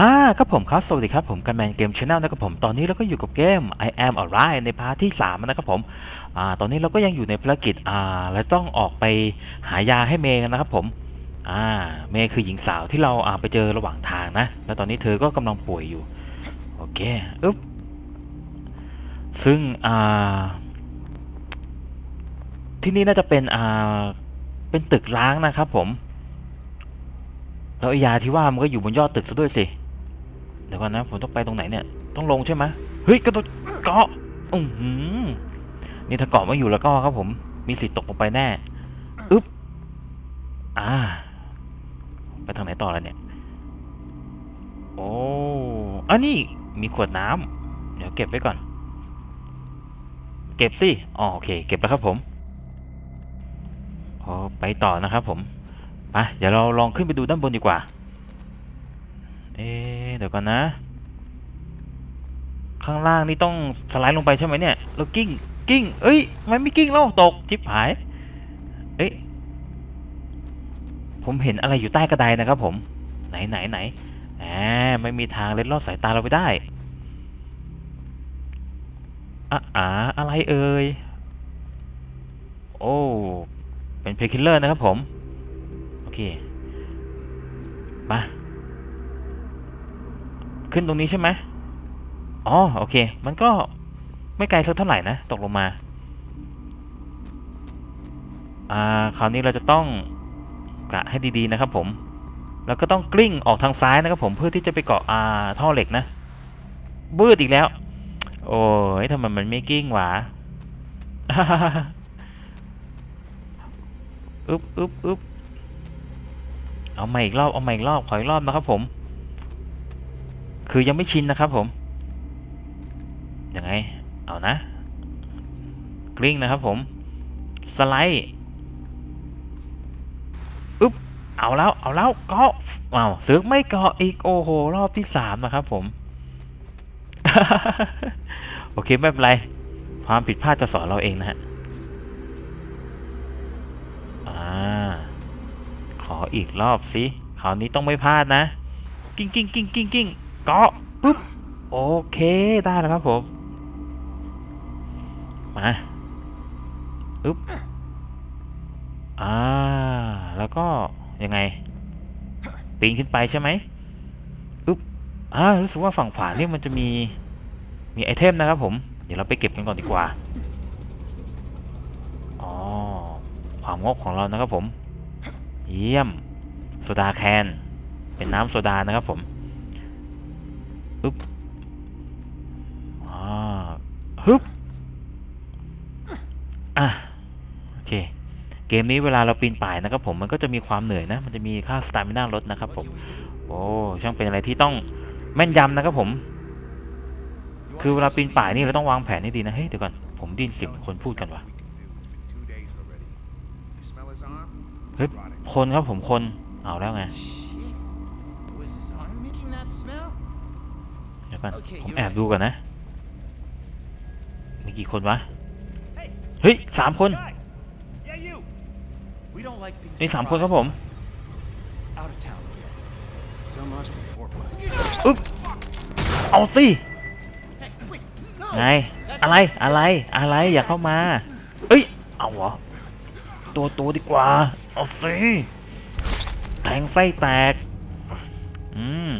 อ่าครับผมครับ สวัสดีครับผมกันแมนเกมช n แนลนะครับผมตอนนี้เราก็อยู่กับเกม I am alright ในพาร์ทที่ 3 นะครับผมอ่าตอนนี้เราก็ยังอยู่ในภารกิจอ่าและต้องออกไปหายาให้เมย์กันนะครับผมอ่าเมย์คือหญิงสาวที่เราอ่าไปเจอระหว่างทางนะ แล้วตอนนี้เธอก็กำลังป่วยอยู่ โอเคอึ๊บซึ่งอ่าที่นี่น่าจะเป็นอ่าเป็นตึกร้างนะครับผมแล้วไอ้ยาที่ว่ามันก็อยู่บนยอดตึกซะด้วยสิ เดี๋ยวก่อนนะผมต้องไปตรงไหนเนี่ย ต้องลงใช่ไหมเฮ้ยกระโดดเกาะอือหือนี่ถ้าเกาะไม่อยู่แล้วก็ครับผม มีสิทธิ์ตกลงไปแน่อึ๊บอ่า ไปทางไหนต่อแล้วเนี่ย โอ้อันนี้มีขวดน้ำเดี๋ยวเก็บไว้ก่อน เก็บสิอ๋อโอเค เก็บแล้วครับผมอ๋อไปต่อนะครับผม ไป เดี๋ยวเราลองขึ้นไปดูด้านบนดีกว่า เอ๊เดี๋ยวก่อนนะ ข้างล่างนี่ต้องสไลด์ลงไปใช่ไหมเนี่ยแล้วกิ้งกิ้ง เอ้ยทำไมไม่กิ้งแล้วตกทิพหาย เอ้ยผมเห็นอะไรอยู่ใต้กระไดนะครับผม ไหนไหนไหนแหมไม่มีทางเล็ดลอดสายตาเราไปได้อะอาอะไรเอ่ย โอ้ เป็นเพคิลเลอร์นะครับผม โอเค มา ขึ้นตรงนี้ใช่ไหมอ๋อโอเค มันก็ไม่ไกลสักเท่าไหร่นะ ตกลงมา อ่า คราวนี้เราจะต้องกะให้ดีๆนะครับผม แล้วก็ต้องกลิ้งออกทางซ้ายนะครับผมเพื่อที่จะไปเกาะอ่าท่อเหล็กนะ บืดอีกแล้ว โอ้ยทำไมมันไม่กลิ้งหวะอึ๊บอึ๊บอึ๊บเอาใหม่อีกรอบ เอาใหม่อีกรอบ ขออีกรอบนะครับผม คือยังไม่ชินนะครับผมยังไง เอานะ กลิ้งนะครับผม สไลด์อึ๊บเอาแล้วเอาแล้วเกาเอาซึกไม่เกาะอีกโอ้โหรอบที่สามนะครับผม โอเคไม่เป็นไร ความผิดพลาดจะสอนเราเองนะฮะอ่าขออีกรอบสิคราวนี้ต้องไม่พลาดนะ กิ้งกิ้งกิ้งกิ้งกิ้ง เกาะปุ๊บโอเคได้แล้วครับผม มาอึ๊บอ่าแล้วก็ยังไงปีนขึ้นไปใช่ไหมอึ๊บอ่ารู้สึกว่าฝั่งขวานี่มันจะมีมีไอเทมนะครับผม เดี๋ยวเราไปเก็บกันก่อนดีกว่าอ๋อความงกของเรานะครับผม เยี่ยมโซดาแคน เป็นน้ำโซดานะครับผม อึ๊บอ่าฮึบอะโอเค เกมนี้เวลาเราปีนป่ายนะครับผมมันก็จะมีความเหนื่อยนะ มันจะมีค่าสตามิน่าลดนะครับผมโอ้ช่างเป็นอะไรที่ต้องแม่นยำนะครับผม คือเวลาปีนป่ายนี่เราต้องวางแผนให้ดีนะ เฮ้ยเดี๋ยวก่อน ผมไดยินเสียงคนพูดกันว่ะเฮ้ยคนครับผมคน เอาแล้วไง เดี๋ยวก่อนโอเคผม you're แอบ right. ดูก่อนนะ มีกี่คนวะ Hey, เฮ้ยสามคน guy. Yeah, you. We don't like being นี่สามคนครับผม out of town guests. So much for foreplay. อึ๊บเอาสิ Hey, wait, no! ไงอะไรอะไรอะไรอย่าเข้ามา เอ้ย เอาเหรอ ตัวตัวดีกว่า เอาสิ แทงไส้แตก อืม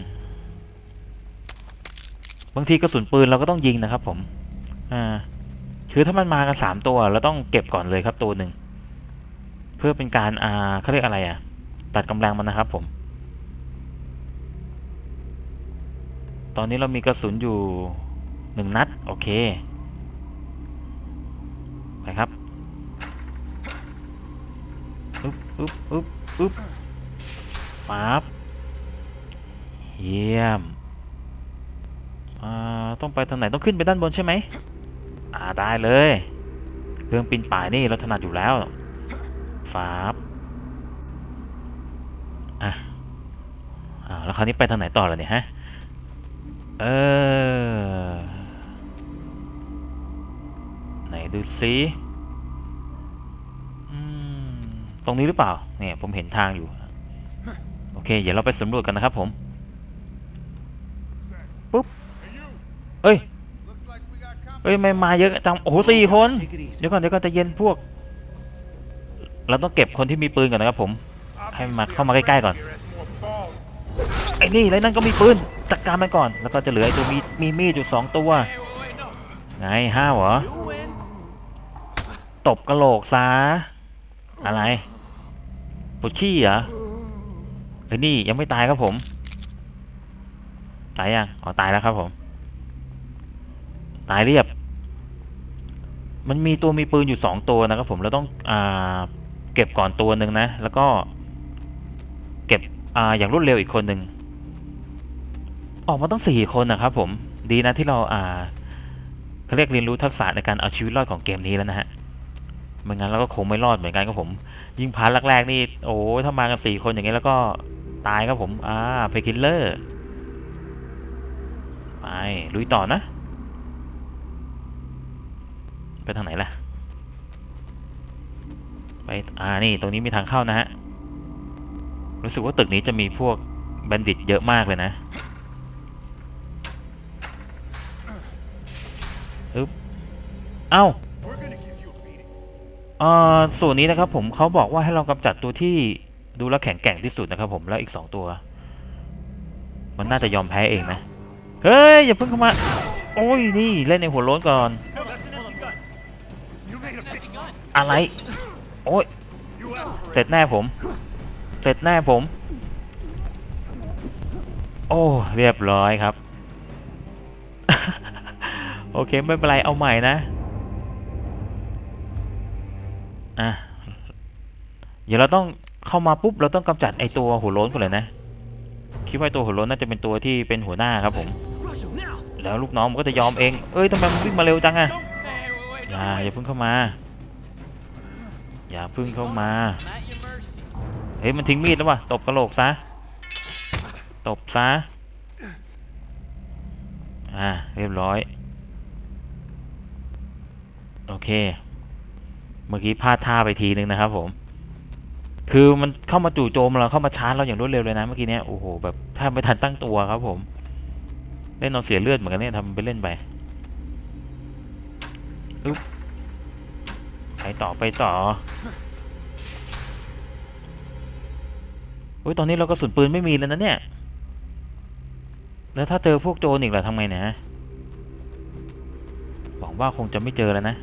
บางทีกระสุนปืนเราก็ต้องยิงนะครับผม อ่า คือถ้ามันมากันสามตัวเราต้องเก็บก่อนเลยครับตัวหนึ่ง เพื่อเป็นการอ่าเขาเรียกอะไรอะ ตัดกำลังมันนะครับผม ตอนนี้เรามีกระสุนอยู่หนึ่งนัด โอเค ไปครับอึ๊บอึ๊บอึ๊บอึ๊บปั๊บเยี่ยม อ่าต้องไปทางไหนต้องขึ้นไปด้านบนใช่ไหมอ่าได้เลย เรื่องปีนป่ายนี่เราถนัดอยู่แล้วฟับอะอ่าแล้วคราวนี้ไปทางไหนต่อล่ะเนี่ยฮะเออไหนดูซิตรงนี้หรือเปล่าเนี่ยผมเห็นทางอยู่โอเคเดี๋ยวเราไปสำรวจกันนะครับผมปุ๊บ เอ้ยเอ้ยไม่มาเยอะจังโอ้โหสี่คน เดี๋ยวก่อนเดี๋ยวก่อนจะเย็นพวก เราต้องเก็บคนที่มีปืนก่อนนะครับผม ให้มันมาเข้ามาใกล้ๆก่อน ไอ้นี่ไรนั่นก็มีปืนจัดการมันก่อน แล้วก็จะเหลือไอ้ตัวมีมีมีดอยู่สองตัว ไงห้าวเหรอ ตบกระโหลกซะอะไรปวดขี้เหรอเฮ้ยนี่ยังไม่ตายครับผม ตายยัง อ๋อ ตายแล้วครับผม ตายเรียบ มันมีตัวมีปืนอยู่สองตัวนะครับผมเราต้องอ่าเก็บก่อนตัวหนึ่งนะ แล้วก็ เก็บอ่าอย่างรวดเร็วอีกคนหนึ่งออกมาต้องสี่คนนะครับผมดีนะที่เราอ่าเขาเรียกเรียนรู้ทักษะในการเอาชีวิตรอดของเกมนี้แล้วนะฮะไม่งั้นเราก็คงไม่รอดเหมือนกันครับผม ยิงพาร์ทแรกๆนี่โอ้ถ้ามากันสี่คนอย่างนี้แล้วก็ตายครับผม อ่าเพคิลเลอร์ ไปลุยต่อนะ ทางไหนล่ะ ไป อ่า นี่ ตรงนี้มีทางเข้านะฮะ รู้สึกว่าตึกนี้จะมีพวกบัณฑิตเยอะมากเลยนะอึ๊บเอ้าเอ่อส่วนนี้นะครับผมเขาบอกว่าให้เรากำจัดตัวที่ดูแลแข็งแกร่งที่สุดนะครับผมแล้วอีกสองตัว มันน่าจะยอมแพ้เองนะ เฮ้ย อย่าเพิ่งเข้ามา โอ้ย นี่ เล่นในหัวโล้นก่อน อะไร โอ้ยเสร็จแน่ผม เสร็จแน่ผม โอ้เรียบร้อยครับ โอเคไม่เป็นไรเอาใหม่นะอะเดี๋ยวเราต้องเข้ามาปุ๊บเราต้องกำจัดไอตัวหัวโล้นก่อนเลยนะคิดว่าตัวหัวโล้นน่าจะเป็นตัวที่เป็นหัวหน้าครับผม แล้วลูกน้องมันก็จะยอมเอง เอ้ยทำไมมันวิ่งมาเร็วจังอะอย่าอย่าเพิ่งเข้ามา อย่าพิ่งเข้ามา เฮ้ยมันทิ้งมีดแล้ววะตบกระโหลกซะ ตบซะ อ่าเรียบร้อย โอเค เมื่อกี้พลาดท่าไปทีนึงนะครับผม คือมันเข้ามาจู่โจมเราเข้ามาชาร์จเราอย่างรวดเร็วเลยนะเมื่อกี้เนี้ยโอ้โหแบบแทบไม่ทันตั้งตัวครับผม เล่นเอาเสียเลือดเหมือนกันเนี่ยทำไปเล่นไปอึ๊บ ต่อไปต่อโอ้ยตอนนี้เรากระสุนปืนไม่มีแล้วนะเนี่ย แล้วถ้าเจอพวกโจรอีกล่ะทำไงเนี่ยหวังว่าคงจะไม่เจอแล้วนะ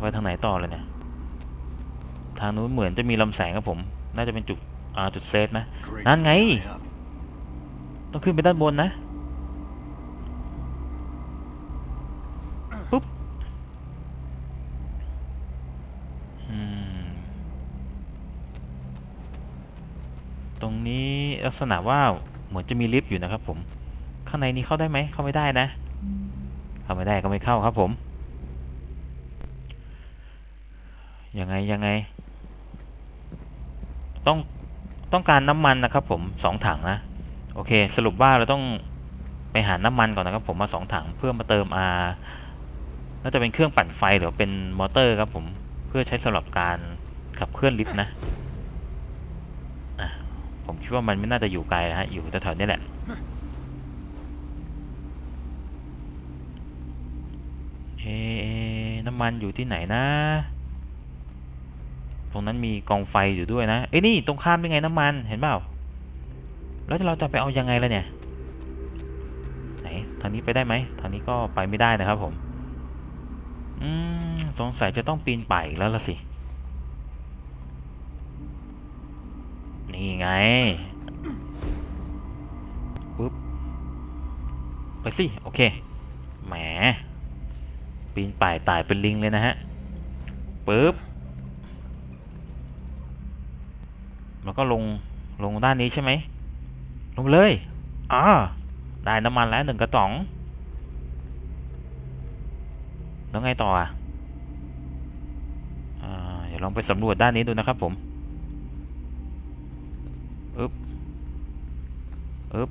ไปทางไหนต่อเลยเนี่ย ทางนู้นเหมือนจะมีลำแสงครับผม น่าจะเป็นจุดจุดเซฟนะ นั่นไง ต้องขึ้นไปด้านบนนะ ปุ๊บ อืม ตรง นี้ลักษณะว่าเหมือนจะมีลิฟต์อยู่นะครับผม ข้างในนี้เข้าได้ไหมเข้าไม่ได้นะ เข้าไม่ได้ก็ไม่เข้าครับผม ยังไงยังไง ต้องต้องการน้ำมันนะครับผมสองถังนะ โอเค สรุปว่าเราต้องไปหาน้ำมันก่อนนะครับผมมาสองถังเพื่อมาเติมอาน่าจะเป็นเครื่องปั่นไฟหรือว่าเป็นมอเตอร์ครับผมเพื่อใช้สำหรับการขับเคลื่อนลิฟต์นะ ผมคิดว่ามันไม่น่าจะอยู่ไกลนะฮะ อยู่แถวๆนี้แหละ เอะน้ำมันอยู่ที่ไหนนะ ตรงนั้นมีกองไฟอยู่ด้วยนะ เอ้ยนี่ตรงข้ามเป็นไงน้ำมัน เห็นเปล่า แล้วเราจะไปเอายังไงล่ะเนี่ย ไหน ทางนี้ไปได้ไหม ทางนี้ก็ไปไม่ได้นะครับผม อืม สงสัยจะต้องปีนป่ายแล้วละสิ นี่ไงปุ๊บไปสิ โอเค แหม ปีนป่ายตายเป็นลิงเลยนะฮะปุ๊บแล้วก็ลง ลงด้านนี้ใช่ไหม ลงเลยอ่าได้น้ำมันแล้วหนึ่งกระป๋อง แล้วไงต่ออะอ่าเดี๋ยวลองไปสำรวจด้านนี้ดูนะครับผม อึ๊บอึ๊บ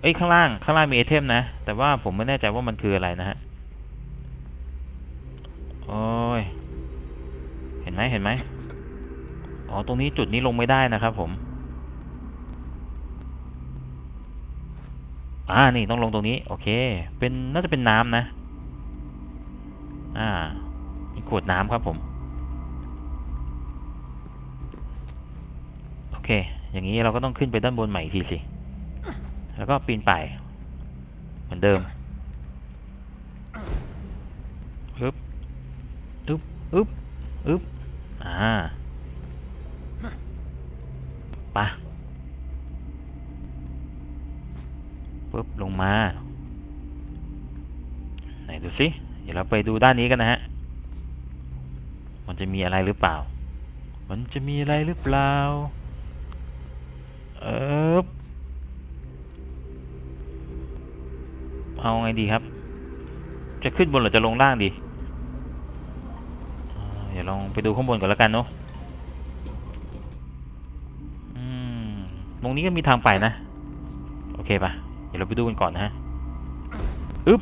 เอ้ย ข้างล่าง ข้างล่างมีไอเทมนะ แต่ว่าผมไม่แน่ใจว่ามันคืออะไรนะฮะ โอ้ย เห็นไหมเห็นไหมอ๋อ ตรงนี้จุดนี้ลงไม่ได้นะครับผม อ่า นี่ต้องลงตรงนี้ โอเค เป็นน่าจะเป็นน้ำนะ อ่าเป็นขวดน้ำครับผม เค อย่างนี้เราก็ต้องขึ้นไปด้านบนใหม่อีกทีสิ แล้วก็ปีนป่ายเหมือนเดิมอึ๊บอึ๊บอึ๊บอึ๊บอ่าไปะปึ๊บลงมา ไหนดูสิ เดี๋ยวเราไปดูด้านนี้กันนะฮะ มันจะมีอะไรหรือเปล่า มันจะมีอะไรหรือเปล่า เออเอาไงดีครับ จะขึ้นบนหรือจะลงล่างดีเดี๋ยวลองไปดูข้างบนก่อนแล้วกันเนาะอืมตรงนี้ก็มีทางไปนะ โอเคปะเดี๋ยวเราไปดูกันก่อนนะฮะอึ๊บ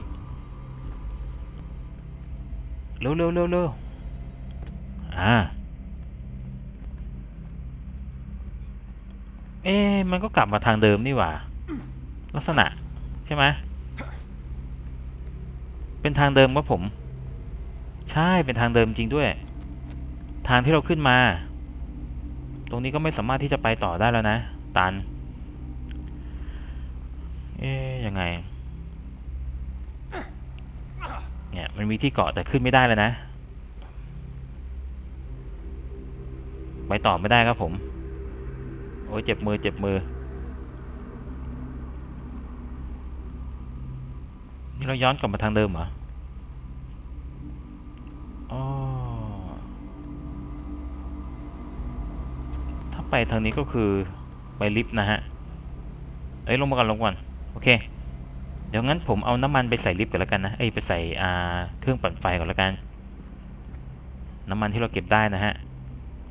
เร็วเร็วเร็วเร็วอ่า เอ๊ะมันก็กลับมาทางเดิมนี่หว่า ลักษณะ ใช่ไหมเป็นทางเดิมครับผม ใช่เป็นทางเดิมจริงด้วย ทางที่เราขึ้นมา ตรงนี้ก็ไม่สามารถที่จะไปต่อได้แล้วนะ ตัน เอ๊ยยังไง เนี่ยมันมีที่เกาะแต่ขึ้นไม่ได้แล้วนะ ไปต่อไม่ได้ครับผม อ้ยเจ็บมือเจ็บมือ นี่เราย้อนกลับมาทางเดิมเหรออ๋อถ้าไปทางนี้ก็คือไปลิฟต์นะฮะ เอ้ยลงมาก่อนลงก่อน โอเค เดี๋ยวงั้นผมเอาน้ำมันไปใส่ลิฟต์ก่อนแล้วกันนะ เอ้ยไปใส่เครื่องปั่นไฟก่อนแล้วกัน น้ำมันที่เราเก็บได้นะฮะ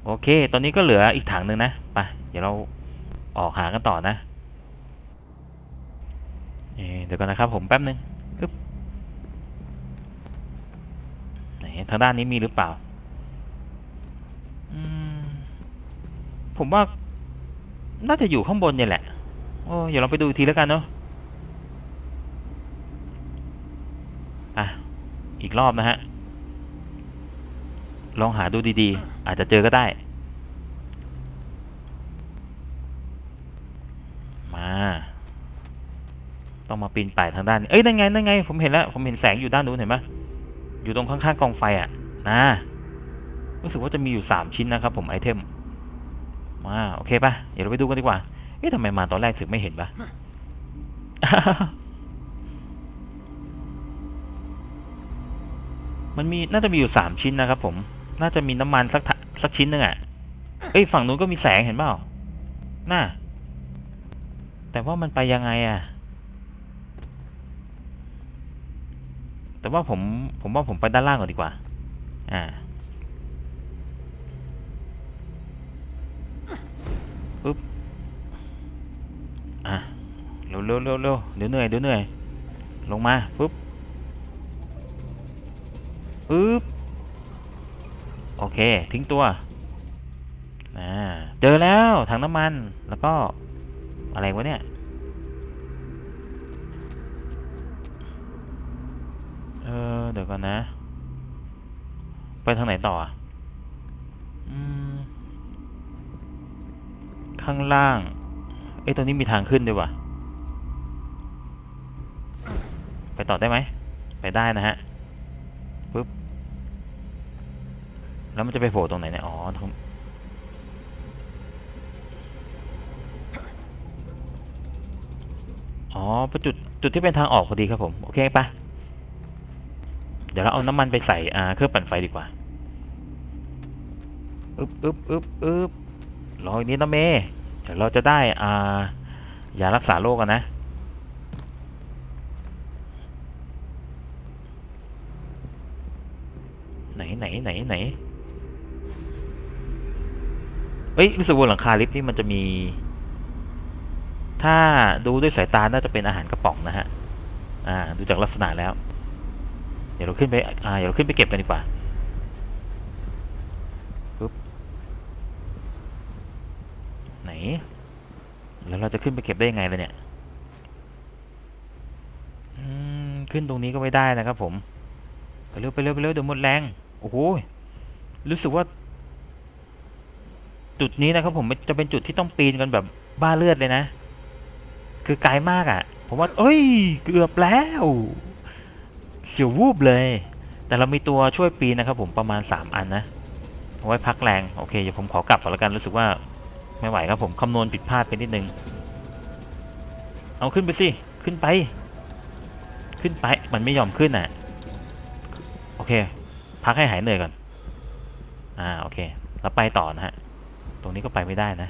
โอเค ตอนนี้ก็เหลืออีกถังหนึ่งนะ ไป เดี๋ยวเราออกหากันต่อนะเอเดี๋ยวก่อนนะครับผมแป๊บนึงอึ๊บไหนทางด้านนี้มีหรือเปล่าอผมว่า น่าจะอยู่ข้างบนเนี่ยแหละ โอ้เดี๋ยวเราไปดูทีแล้วกันเนาะอะ อีกรอบนะฮะ ลองหาดูดีๆ อาจจะเจอก็ได้ มา ต้องมาปีนป่ายทางด้านนี้เอ้ยนั่นไงนั่นไง ผมเห็นแล้ว ผมเห็นแสงอยู่ด้านนู้นเห็นไหมอยู่ตรงข้างๆกองไฟอะ นะรู้สึกว่าจะมีอยู่สามชิ้นนะครับผมไอเทม มาโอเคปะเดี๋ยวเราไปดูกันดีกว่า เอ๊ะทำไมมาตอนแรกสึกไม่เห็นปะมันมีน่าจะมีอยู่สามชิ้นนะครับผม น่าจะมีน้ำมันสักสักชิ้นหนึ่งอะเอ้ยฝั่งนู้นก็มีแสงเห็นเปล่าน่าแต่ว่ามันไปยังไงอะ แต่ว่าผมผมว่าผมไปด้านล่างก่อนดีกว่า อ่าปึ๊บ อะเร็วเร็วเร็วเร็วเดี๋ยวเหนื่อยเดี๋ยวเหนื่อย ลงมาปึ๊บปึ๊บ โอเค ทิ้งตัวเจอแล้วถังน้ำมันแล้วก็อะไรวะเนี่ยเออเดี๋ยวก่อนนะ ไปทางไหนต่ออะอืมข้างล่างเอ้ยตรงนี้มีทางขึ้นด้วยวะไปต่อได้ไหม ไปได้นะฮะ ปึ๊บ แล้วมันจะไปโผล่ตรงไหนเนี่ย อ๋อตรงอ๋อป็นจุดจุดที่เป็นทางออกพอดีครับผม โอเคปะเดี๋ยวเราเอาน้ำมันไปใส่อ่าเครื่องปั่นไฟดีกว่าอึบอึบอึบอึบรออีกนิดนะเมย์เดี๋ยวเราจะได้อ่ายารักษาโรคกันนะ ไหนไหนไหนไหน เอ้ยรู้สึกว่าหลังคาลิฟต์นี่มันจะมี ถ้าดูด้วยสายตาน่าจะเป็นอาหารกระป๋องนะฮะ อ่า ดูจากลักษณะแล้ว เดี๋ยวเราขึ้นไป อ่า เดี๋ยวเราขึ้นไปเก็บกันดีกว่าปึ๊บไหน แล้วเราจะขึ้นไปเก็บได้ยังไงเลยเนี่ยขึ้นตรงนี้ก็ไม่ได้นะครับผม ไปเร็วไปเร็วไปเร็วเดี๋ยวหมดแรง โอ้โห รู้สึกว่า จุดนี้นะครับผมจะเป็นจุดที่ต้องปีนกันแบบบ้าเลือดเลยนะ คือไกลมากอะ่ะ ผมว่า เอ้ย เกือบแล้วเสียววูบเลย แต่เรามีตัวช่วยปีนนะครับผมประมาณ 3 อันนะเอาไว้พักแรง โอเค เดี๋ยวผมขอกลับก่อนล้วกันรู้สึกว่าไม่ไหวครับผมคำนวณผิดพลาดไปนิดนึง เอาขึ้นไปสิ ขึ้นไป ขึ้นไป มันไม่ยอมขึ้นอะ โอเค พักให้หายเหนื่อยก่อน อ่า โอเคแล้วไปต่อนะฮะ ตรงนี้ก็ไปไม่ได้นะ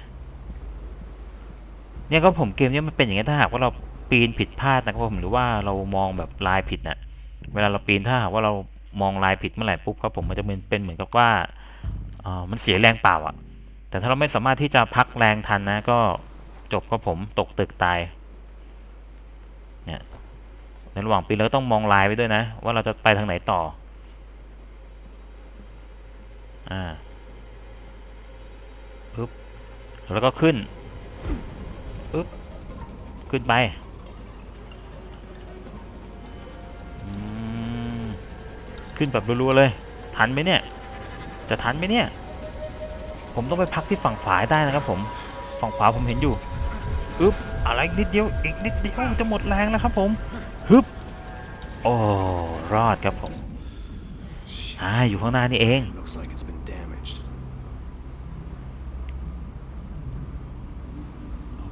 เนี่ยก็ผมเกมเนี้ยมันเป็นอย่างนี้ถ้าหากว่าเราปีนผิดพลาดนะครับผมหรือว่าเรามองแบบลายผิดนะเวลาเราปีนถ้าหากว่าเรามองลายผิดเมื่อไหร่ปุ๊บครับผมมันจะเป็นเป็นเหมือนกับว่าเอ่อมันเสียแรงเปล่าอะแต่ถ้าเราไม่สามารถที่จะพักแรงทันนะ ก็จบครับผมตกตึกตายเนี่ยในระหว่างปีนเราก็ต้องมองลายไปด้วยนะ ว่าเราจะไปทางไหนต่ออ่า ปึ๊บแล้วก็ขึ้นปึ๊บขึ้นไปอืมขึ้นแบบรัวๆเลย ทันไหมเนี่ย จะทันไหมเนี่ย ผมต้องไปพักที่ฝั่งขวาได้นะครับผม ฝั่งขวาผมเห็นอยู่อึ๊บอะไรอีกนิดเดียว อีกนิดเดียวจะหมดแรงแล้วครับผม ฮึบ โอ้ รอดครับผม อ่า อยู่ข้างหน้านี่เอง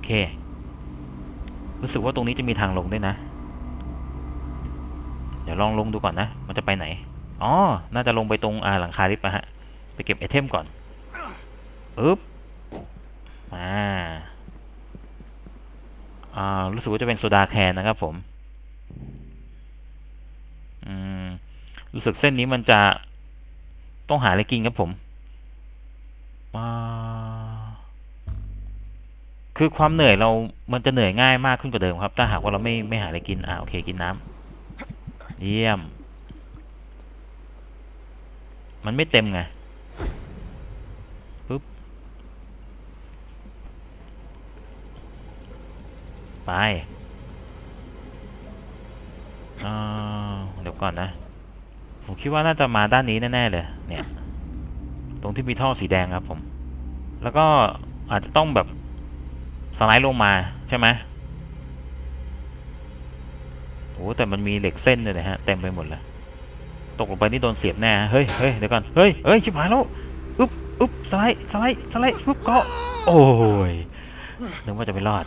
เค รู้สึกว่าตรงนี้จะมีทางลงด้วยนะ เดี๋ยวลองลงดูก่อนนะ มันจะไปไหน อ๋อ น่าจะลงไปตรงอ่าหลังคาลิฟต์นะฮะ ไปเก็บไอเทมก่อนอึ๊บมาอ่า รู้สึกว่าจะเป็นโซดาแคนนะครับผม อืม รู้สึกเส้นนี้มันจะต้องหาอะไรกินครับผมอ่า คือความเหนื่อยเรา มันจะเหนื่อยง่ายมากขึ้นกว่าเดิมครับ ถ้าหากว่าเราไม่ไม่หาอะไรกิน อ่าโอเค กินน้ำเยี่ยม มันไม่เต็มไง ปึ๊บ ไปอ่าเดี๋ยวก่อนนะ ผมคิดว่าน่าจะมาด้านนี้แน่ ๆ เลย เนี่ย ตรงที่มีท่อสีแดงครับผม แล้วก็อาจจะต้องแบบ สไลด์ลงมาใช่ไหมโอ้แต่มันมีเหล็กเส้นเลยนะฮะเต็มไปหมดเลยตกลงไปนี่โดนเสียบแน่เฮ้ยเฮ้ยเดี๋ยวก่อนเฮ้ยเฮ้ยชิบหายแล้วอึ๊บอึ๊บสไลด์สไลด์สไลด์ปุ๊บกาะโอ้ยนึกว่าจะไม่รอด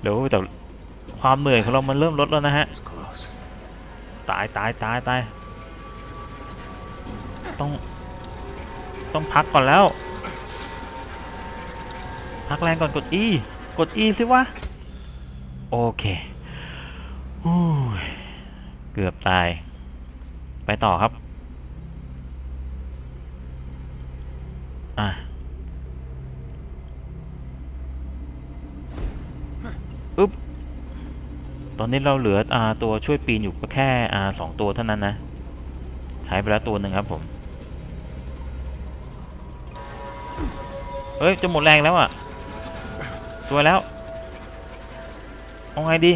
เดี๋ยวแต่ความเหนื่อยของเรามันเริ่มลดแล้วนะฮะตายตายตายตายต้องต้องพักก่อนแล้ว พักแรงก่อนกด E กด E สิวะ โอเคอู้ยเกือบตาย ไปต่อครับ อะ อึ๊บ ตอนนี้เราเหลืออ่าตัวช่วยปีนอยู่ก็แค่อ่าสองตัวเท่านั้นนะ ใช้ไปแล้วตัวหนึ่งครับผม เฮ้ย จะหมดแรงแล้วอะ สวยแล้วเอาไงดี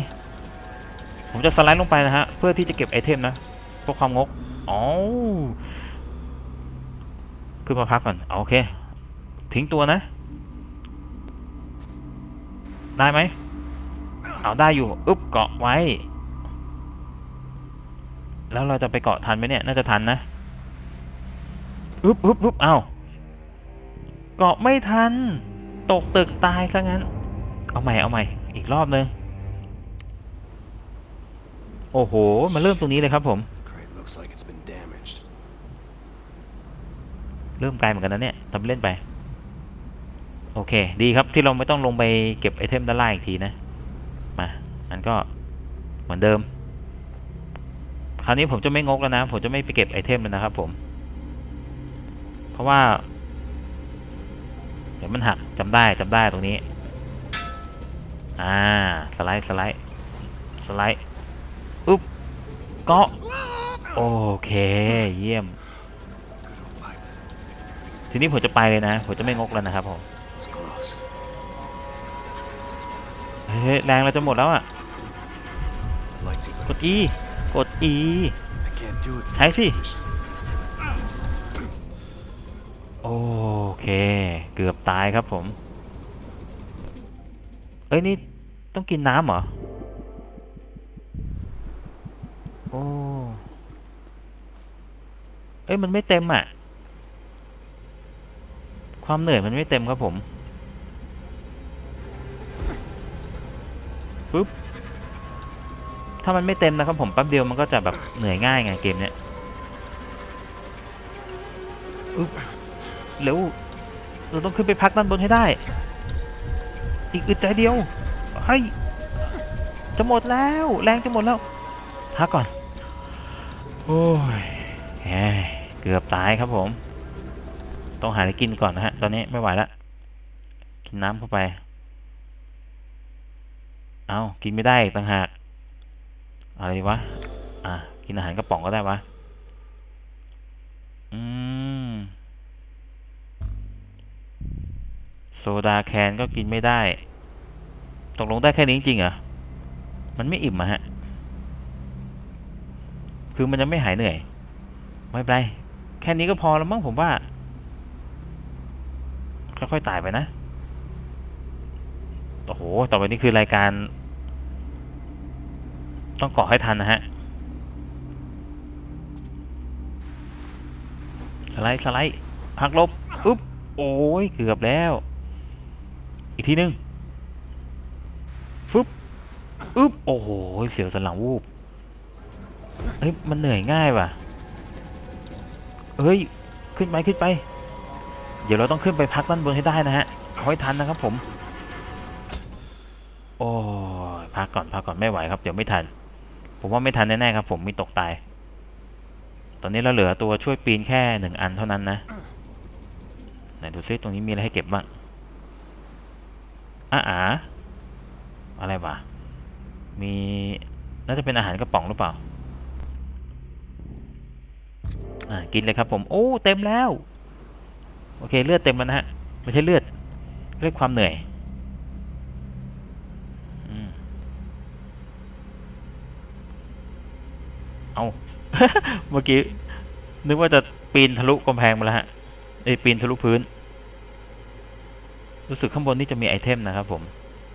ผมจะสไลด์ลงไปนะฮะ เพื่อที่จะเก็บไอเทมนะเพื่อความงกอ๋อขึ้นมาพักก่อนโอเค ทิ้งตัวนะ ได้ไหมเอาได้อยู่อึ๊บเกาะไว้ แล้วเราจะไปเกาะทันไหมเนี่ย น่าจะทันนะอึ๊บอึ๊บอึ๊บเอาเกาะไม่ทัน ตกตึกตายซะงั้น เอาใหม่เอาใหม่ อีกรอบนึง โอ้โห มาเริ่มตรงนี้เลยครับผม Crate looks like it's been damaged. เริ่มไกลเหมือนกันนะเนี่ยทำเล่นไป โอเค ดีครับที่เราไม่ต้องลงไปเก็บไอเทมด้านล่างอีกทีนะ มา อันก็เหมือนเดิม คราวนี้ผมจะไม่งกแล้วนะ ผมจะไม่ไปเก็บไอเทมแล้วนะครับผม เพราะว่า เดี๋ยวมันหักจำได้จำได้ตรงนี้ อ่า สไลด์ สไลด์ สไลด์ อุ๊บเกาะโอเค เยี่ยม ทีนี้ผมจะไปเลยนะ ผมจะไม่งกแล้วนะครับผม เฮ้ย แรงเราจะหมดแล้วอะ กด E กด E I can't do it from Thấy this gì? position. โอเค เกือบตายครับผม เอ้ย นี่ ต้องกินน้ำเหรอ โอ้ เอ้ย มันไม่เต็มอะ ความเหนื่อยมันไม่เต็มครับผมปึ๊บ ถ้ามันไม่เต็มนะครับผมแป๊บเดียวมันก็จะแบบเหนื่อยง่ายไงเกมเนี้ยอึ๊บเร็วเราต้องขึ้นไปพักด้านบนให้ได้ อีกอึดใจเดียว ให้ย จะหมดแล้ว แรงจะหมดแล้วพักก่อน โอ้ยเกือบตายครับผม ต้องหาอะไรกินก่อนนะฮะ ตอนนี้ไม่ไหวแล้ว กินน้ำเข้าไป เอากินไม่ได้ต่างหาก อะไรวะ อะ กินอาหารกระป๋องก็ได้วะ อืม โซดาแคนก็กินไม่ได้ ตกลงได้แค่นี้จริงๆเหรอ มันไม่อิ่มอะฮะ คือมันยังไม่หายเหนื่อย ไม่เป็นไร แค่นี้ก็พอแล้วมั้งผมว่า ค่อยๆตายไปนะ โอ้โห ต่อไปนี้คือรายการ ต้องเกาะให้ทันนะฮะ สไลด์ สไลด์หักลบอุ๊บ โอ้ย เกือบแล้ว อีกทีนึ่ง อึ๊บโอ้โหเสียวสันหลังวูบเฮ้ยมันเหนื่อยง่ายว่ะเฮ้ยขึ้นไปขึ้นไป เดี๋ยวเราต้องขึ้นไปพักด้านบนให้ได้นะฮะเอให้ทันนะครับผมโอ้ยพักก่อนพักก่อนไม่ไหวครับ เดี๋ยวไม่ทัน ผมว่าไม่ทันแน่ๆครับ ผมมีตกตาย ตอนนี้เราเหลือตัวช่วยปีนแค่หนึ่งอันเท่านั้นนะไหนดูซิตรงนี้มีอะไรให้เก็บบ้างอ่าอาอะไรวะ มีน่าจะเป็นอาหารกระป๋องหรือเปล่าอ่ากินเลยครับผมโอ้เต็มแล้ว โอเคเลือดเต็มแล้วนะฮะไม่ใช่เลือดเลือดความเหนื่อยอเอาเมื่อกี้นึกว่าจะปีนทะลุกำแพงมาแล้วฮะเอ้ปีนทะลุพื้น รู้สึกข้างบนนี่จะมีไอเทมนะครับผม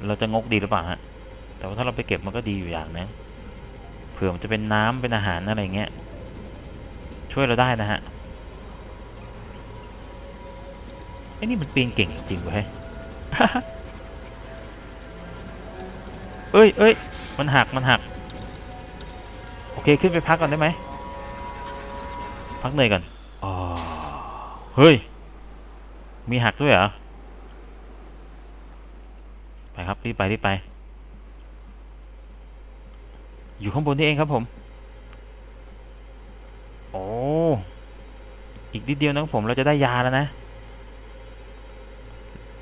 เราจะงกดีหรือเปล่าฮะ แต่ว่าถ้าเราไปเก็บมันก็ดีอยู่อย่างนะเผื่อมันจะเป็นน้ำเป็นอาหารอะไรเงี้ยช่วยเราได้นะฮะไอ้นี่มันปีนเก่งจริงๆเว้ยเอ้ยเอ้ยมันหักมันหักโอเคขึ้นไปพักก่อนได้ไหมพักเหนื่อยก่อนอ๋อเฮ้ยมีหักด้วยเหรอไปครับรีบไปรีบไป อยู่ข้างบนนี่เองครับผม โอ้ อีกนิดเดียวนะครับผมเราจะได้ยาแล้วนะ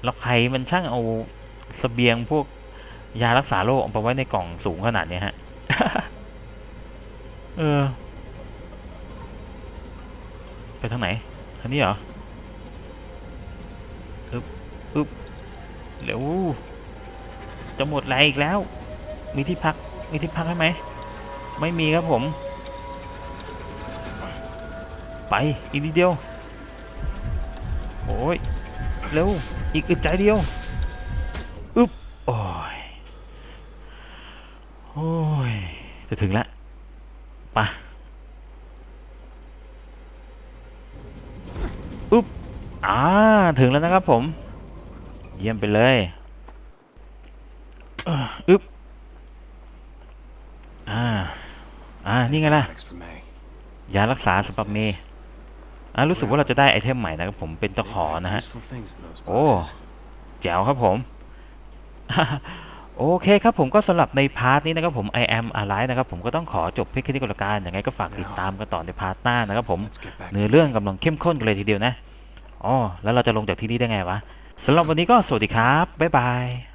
แล้วใครมันช่างเอาเสบียงพวกยารักษาโรคเอาไปไว้ในกล่องสูงขนาดนี้ฮะ เออ ไปทางไหน ทางนี้เหรออึบอึบเร็วจะหมดแรงอีกแล้ว มีที่พัก มีที่พักให้ไหม ไม่มีครับผม ไปอีกนิดเดียว โอ้ยเร็ว อีกอึดใจเดียว อึบโอ้ย โอ้ย จะถึงแล้วไปะอึบอ่า ถึงแล้วนะครับผม เยี่ยมไปเลยอ่ออึบอ่า อ่า นี่ไงล่ะ ยารักษาสำหรับเมย์อ่ารู้สึกว่าเราจะได้ไอเทมใหม่นะครับผมเป็นตะขอนะฮะ Useful things in those Oh. boxes. แจ๋วครับผม โอเคครับผมก็สำหรับในพาร์ทนี้นะครับผม I am alive นะครับผมก็ต้องขอจบเพียงแค่นี้ก่อนละกันยังไงก็ฝากติดตามกันต่อในพาร์ทหน้านะครับผม เนื้อเรื่องกำลังเข้มข้นกันเลยทีเดียวนะอ๋อแล้วเราจะลงจากที่นี่ได้ไงวะสำหรับวันนี้ก็สวัสดีครับ บ๊ายบาย